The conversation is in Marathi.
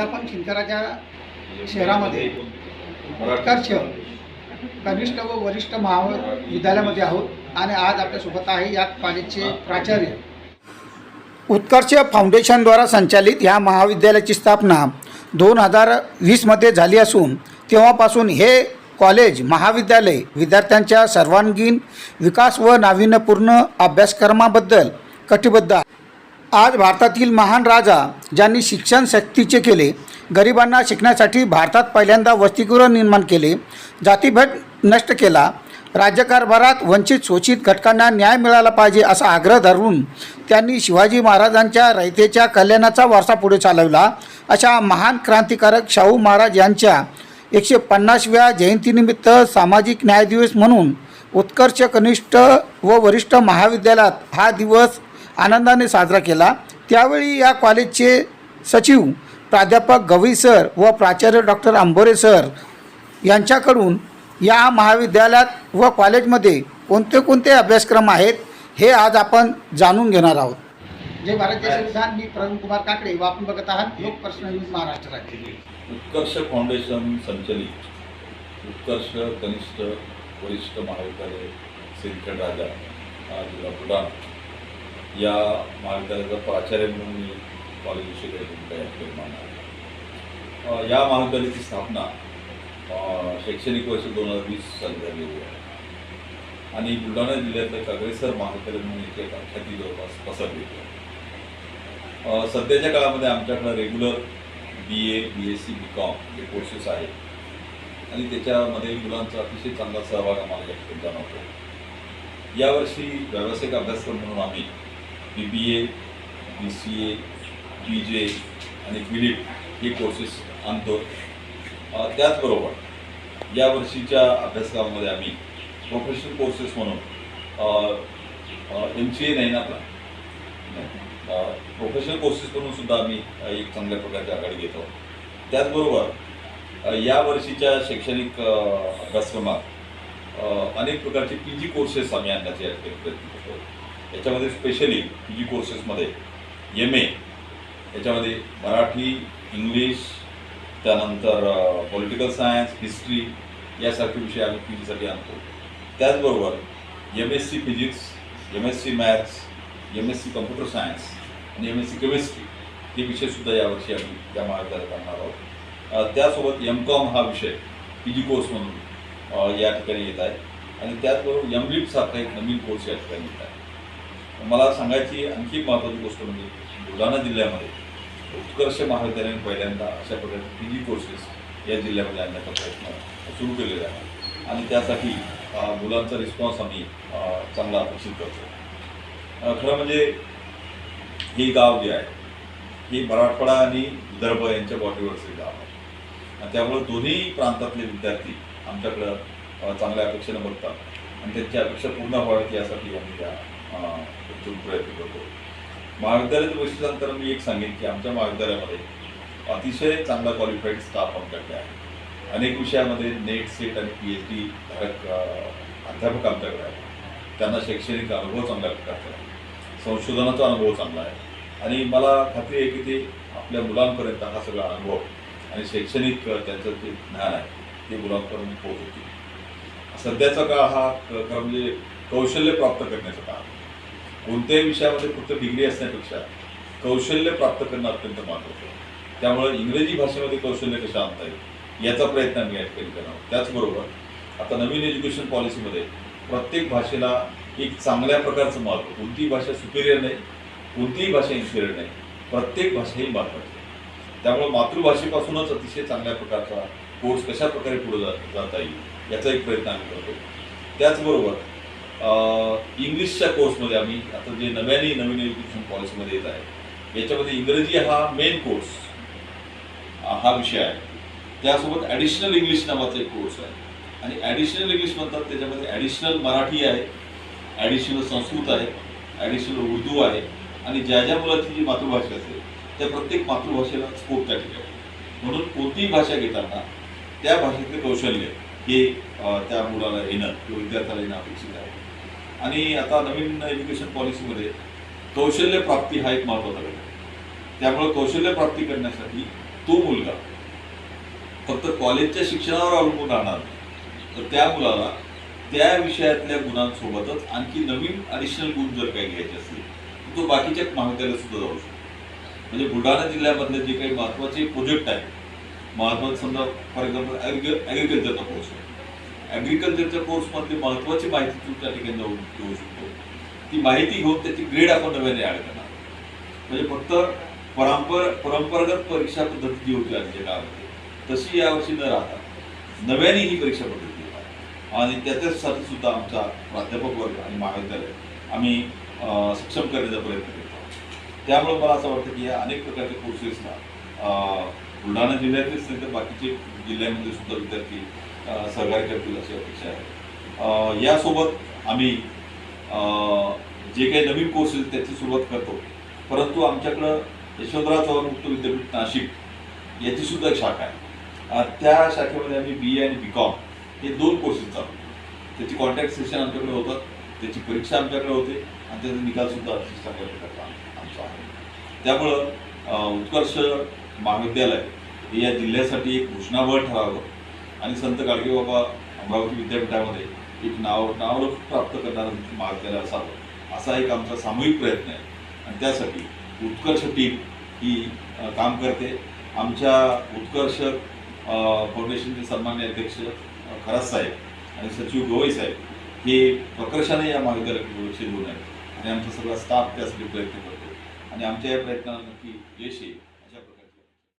आपण शिंदखेडाच्या शहरामध्ये उत्कर्ष कनिष्ठ व वरिष्ठ महाविद्यालयामध्ये आहोत आणि आज आपल्यासोबत आहे या कॉलेजचे प्राचार्य. उत्कर्ष फाउंडेशनद्वारा संचालित या महाविद्यालयाची स्थापना दोन हजार वीसमध्ये झाली असून तेव्हापासून हे कॉलेज महाविद्यालय विद्यार्थ्यांच्या सर्वांगीण विकास व नाविन्यपूर्ण अभ्यासक्रमाबद्दल कटिबद्ध आहे. आज भारतातील महान राजा ज्यांनी शिक्षण सक्तीचे केले गरिबांना शिकण्यासाठी भारतात पहिल्यांदा वसतिगृह निर्माण केले जातीभेद नष्ट केला राज्यकारभारात वंचित शोषित घटकांना न्याय मिळाला पाहिजे असा आग्रह धरून त्यांनी शिवाजी महाराजांच्या रयतेच्या कल्याणाचा वारसा पुढे चालवला. अशा महान क्रांतिकारक शाहू महाराज यांच्या एकशे पन्नासव्या जयंतीनिमित्त सामाजिक न्याय दिवस म्हणून उत्कर्ष कनिष्ठ व वरिष्ठ महाविद्यालयात हा दिवस आनंदाने साजरा केला. त्यावेळी या कॉलेजचे सचिव प्राध्यापक गवई सर व प्राचार्य डॉक्टर आंबोरे सर यांच्याकडून या महाविद्यालयात व कॉलेजमध्ये कोणते कोणते अभ्यासक्रम आहेत हे आज आपण जाणून घेणार आहोत. जय भारत जय संविधान. मी प्रवीण कुमार काकडे व आपण बघत आहात लोक प्रश्न न्यूज महाराष्ट्र राज्य. उत्कर्ष फाउंडेशन संचलित. उत्कर्ष कनिष्ठ वरिष्ठ महाविद्यालय सिंदखेड राजा हा जिल्हा बुलढाणा या महाविद्यालयाचा प्राचार्य म्हणून मी कॉलेजविषयी काही या महाविद्यालयाची स्थापना शैक्षणिक वर्ष दोन हजार वीस साली झालेली आहे. आणि बुलढाणा जिल्ह्यातलं कागरेसर महाविद्यालय म्हणून इथे एक आख्याती जवळपास पसरलेली आहे. सध्याच्या काळामध्ये आमच्याकडं regular B A B S C B com हे कोर्सेस आहेत. आणि त्याच्यामध्ये मुलांचा अतिशय चांगला सहभाग आम्हाला या ठिकाणी जाणवतो. यावर्षी व्यावसायिक अभ्यासक्रम म्हणून आम्ही बी बी A B C A B J आणि बी हे कोर्सेस आणतो. त्याचबरोबर या वर्षीच्या अभ्यासक्रमामध्ये आम्ही प्रोफेशनल कोर्सेस म्हणून एम सी ए नाही ना आपला? प्रोफेशनल कोर्सेस म्हणून सुद्धा आम्ही एक चांगल्या प्रकारची आघाडी घेतो त्याचबरोबर या वर्षीच्या शैक्षणिक अभ्यासक्रमात अनेक प्रकारचे पी जी कोर्सेस आम्ही आणण्याचे प्रयत्न करतो. याच्यामध्ये स्पेशली पी जी कोर्सेसमध्ये एम ए याच्यामध्ये मराठी इंग्लिश त्यानंतर पॉलिटिकल सायन्स हिस्ट्री यासारखे विषय आम्ही पी जीसाठी आणतो. त्याचबरोबर M S C physics M S C maths M S C computer science आणि एम एस सी केमिस्ट्री हे विषयसुद्धा यावर्षी आम्ही या महाविद्यालयात आणणार आहोत. त्यासोबत एम कॉम हा विषय पी जी कोर्स म्हणून या ठिकाणी येत आहे. आणि त्याचबरोबर एम लिपसारखा एक नवीन कोर्स या ठिकाणी येत आहे. मला सांगायची आणखी महत्त्वाची गोष्ट म्हणजे बुलढाणा जिल्ह्यामध्ये उत्कर्ष महाविद्यालयाने पहिल्यांदा अशा प्रकारचे पी जी कोर्सेस या जिल्ह्यामध्ये आणण्याचा प्रयत्न सुरू केलेला आहे. आणि त्यासाठी मुलांचा रिस्पॉन्स आम्ही चांगला अपेक्षित करतो. खरं म्हणजे हे गाव जे आहे हे मराठवाडा आणि विदर्भ यांच्या बॉर्डरवरचे गाव आहे. आणि त्यामुळे दोन्ही प्रांतातले विद्यार्थी आमच्याकडं चांगल्या अपेक्षेनं बघतात. आणि त्यांच्या अपेक्षा पूर्ण व्हावी यासाठी आम्ही त्या अ, प्रयत्न करतो. महाविद्यालयात वैशिष्ट्यानंतर मी एक सांगेन की आमच्या महाविद्यालयामध्ये अतिशय चांगला क्वालिफाईड स्टाफ आमच्याकडे आहे. अनेक विषयामध्ये नेट सेट आणि पी एच डी धारक अध्यापक आमच्याकडे आहेत. त्यांना शैक्षणिक अनुभव चांगल्या प्रकारचा आहे संशोधनाचा अनुभव चांगला आहे. आणि मला खात्री आहे की ते आपल्या मुलांपर्यंत हा सगळा अनुभव आणि शैक्षणिक त्यांचं जे ज्ञान आहे ते मुलांपर्यंत पोहोचवतील. सध्याचा काळ हा क- खरं म्हणजे कौशल्य प्राप्त करण्याचा काळ. कोणत्याही विषयामध्ये फक्त डिग्री असण्यापेक्षा कौशल्य प्राप्त करणं अत्यंत महत्त्वाचं आहे. त्यामुळे इंग्रजी भाषेमध्ये कौशल्य कसं आणता येईल याचा प्रयत्न आम्ही या ठिकाणी करणार आहोत. त्याचबरोबर आता नवीन एज्युकेशन पॉलिसीमध्ये प्रत्येक भाषेला एक चांगल्या प्रकारचं महत्त्व कोणतीही भाषा सुपेरियर नाही कोणतीही भाषा इन्फिरियर नाही प्रत्येक भाषा ही महत्त्वाची आहे. त्यामुळे मातृभाषेपासूनच अतिशय चांगल्या प्रकारचा कोर्स कशा प्रकारे पुढे जा जाता येईल याचा एक प्रयत्न आम्ही करतो. त्याचबरोबर इंग्लिशच्या कोर्समध्ये आम्ही आता जे नव्याने नवीन एज्युकेशन पॉलिसीमध्ये येत आहे याच्यामध्ये इंग्रजी हा मेन कोर्स हा विषय आहे. त्यासोबत ॲडिशनल इंग्लिश नावाचा एक कोर्स आहे. आणि ॲडिशनल इंग्लिश म्हणतात त्याच्यामध्ये ॲडिशनल मराठी आहे ॲडिशनल संस्कृत आहे ॲडिशनल उर्दू आहे आणि ज्या ज्या मुलाची जी मातृभाषा असेल त्या प्रत्येक मातृभाषेला स्कोप त्या ठिकाणी म्हणून कोणतीही भाषा घेताना त्या भाषेतले कौशल्य हे त्या मुलाला येणं किंवा विद्यार्थ्याला येणं अपेक्षित आहे. आणि आता नवीन एज्युकेशन पॉलिसीमध्ये कौशल्य प्राप्ती हा एक महत्त्वाचा घटक आहे. त्यामुळे कौशल्य प्राप्ती करण्यासाठी तो मुलगा फक्त कॉलेजच्या शिक्षणावर अवलंबून राहणार तर त्या मुलाला त्या विषयातल्या गुणांसोबतच आणखी नवीन ॲडिशनल गुण जर काही घ्यायचे असतील तर तो बाकीच्या महाविद्यालयात सुद्धा जाऊ शकतो. म्हणजे बुलढाणा जिल्ह्यामधले जे काही महत्त्वाचे प्रोजेक्ट आहेत महत्त्वाचं समजा फॉर एक्झाम्पल ॲग्रिकल्चरचा कोर्स आहे ॲग्रिकल्चरच्या कोर्समधली महत्त्वाची माहिती तू त्या ठिकाणी जाऊन घेऊ शकतो. ती माहिती घेऊन त्याची ग्रेड आपण नव्याने ॲड करणार. म्हणजे फक्त परंपर परंपरागत परीक्षा पद्धती जी होती आधीच्या काळामध्ये. तशी यावर्षी न राहता नव्याने ही परीक्षा पद्धती आणि त्याच्यासाठी सुद्धा आमचा प्राध्यापक वर्ग आणि महाविद्यालय आम्ही सक्षम करण्याचा प्रयत्न करतो त्यामुळे मला असं वाटतं की या अनेक प्रकारच्या कोर्सेसला बुलढाणा जिल्ह्यातलेच नाही तर बाकीचे जिल्ह्यामध्ये सुद्धा विद्यार्थी सहकार्य करतील अशी अपेक्षा आहे. यासोबत आम्ही जे काही नवीन कोर्सेस त्याची सुरुवात करतो. परंतु आमच्याकडं यशवंतराव चव्हाण मुक्त विद्यापीठ नाशिक याची सुद्धा एक शाखा आहे. त्या शाखेमध्ये आम्ही बी ए आणि बी कॉम हे दोन कोर्सेस चालू त्याची कॉन्टॅक्ट सेशन आमच्याकडे होतात त्याची परीक्षा आमच्याकडे होते आणि त्याचा निकालसुद्धा चांगल्या प्रकारचा आमचा आहे. त्यामुळं उत्कर्ष महाविद्यालय हे या जिल्ह्यासाठी एक घोषणाबळ ठरावं आणि संत गाडगेबाबा अमरावती विद्यापीठामध्ये एक नाव नावलौकिक प्राप्त करणारं महाविद्यालय असावं असा एक आमचा सामूहिक प्रयत्न आहे. आणि त्यासाठी उत्कर्ष टीम ही काम करते. आमच्या उत्कर्ष फाउंडेशनचे सन्मान्य अध्यक्ष खरास साहेब आणि सचिव गवई साहेब हे प्रकर्षाने या महाविद्यालयाकडे लक्ष देऊन आहेत. आणि आमचा सगळा स्टाफ त्यासाठी प्रयत्न करतो. आणि आमच्या या प्रयत्नाला नक्की यश येईल.